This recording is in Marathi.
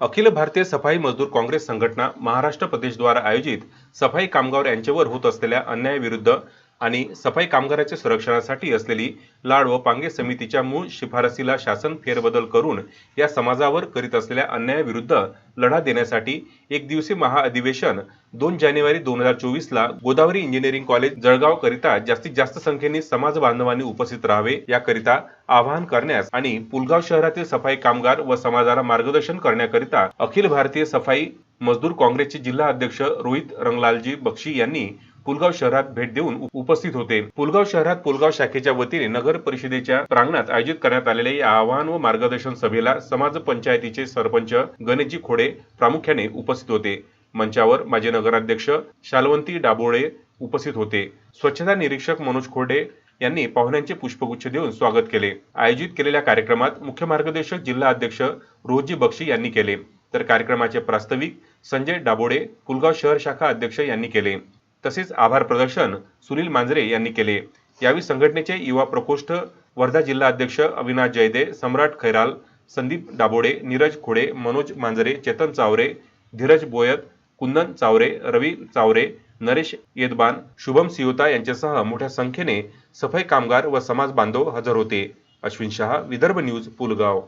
अखिल भारतीय सफाई मजदूर काँग्रेस संघटना महाराष्ट्र प्रदेशद्वारा आयोजित सफाई कामगार यांच्यावर होत असलेल्या अन्यायाविरुद्ध आणि सफाई कामगारांच्या संरक्षणासाठी असलेली लाड व पांगे समितीच्या मूळ शिफारसीला शासन फेरबदल करून या समाजावर करीत असलेल्या अन्यायाविरुद्ध लढा देण्यासाठी एक दिवसीय महाअधिवेशन दोन जानेवारी दोन हजार चोवीसला गोदावरी इंजिनिअरिंग कॉलेज जळगाव करिता जास्तीत जास्त संख्येने समाज बांधवांनी उपस्थित राहावे याकरिता आवाहन करण्यास आणि पुलगाव शहरातील सफाई कामगार व समाजाला मार्गदर्शन करण्याकरिता अखिल भारतीय सफाई मजदूर काँग्रेसचे जिल्हा अध्यक्ष रोहित रंगलालजी बक्षी यांनी पुलगाव शहरात भेट देऊन उपस्थित होते. पुलगाव शहरात पुलगाव शाखेच्या वतीने नगर परिषदेच्या प्रांगणात आयोजित करण्यात आलेल्या या आवाहन व मार्गदर्शन सभेला समाज पंचायतीचे सरपंच गणेशजी खोडे प्रामुख्याने उपस्थित होते. मंचावर माजी नगराध्यक्ष शालवंती डाबोळे उपस्थित होते. स्वच्छता निरीक्षक मनोज खोडे यांनी पाहुण्यांचे पुष्पगुच्छ देऊन स्वागत केले. आयोजित केलेल्या कार्यक्रमात मुख्य मार्गदर्शक जिल्हा अध्यक्ष रोहजी बक्षी यांनी केले. तर कार्यक्रमाचे प्रास्ताविक संजय डाबोडे पुलगाव शहर शाखा अध्यक्ष यांनी केले. तसेच आभार प्रदर्शन सुनील मांजरे यांनी केले. यावेळी संघटनेचे युवा प्रकोष्ठ वर्धा जिल्हा अध्यक्ष अविनाश जयदे सम्राट खैराल संदीप डाबोडे नीरज खोडे मनोज मांजरे चेतन चावरे धीरज बोयत कुंदन चावरे रवी चावरे नरेश येदबान शुभम सियोता यांच्यासह मोठ्या संख्येने सफाई कामगार व समाज बांधव हजर होते. अश्विन शहा विदर्भ न्यूज पुलगाव.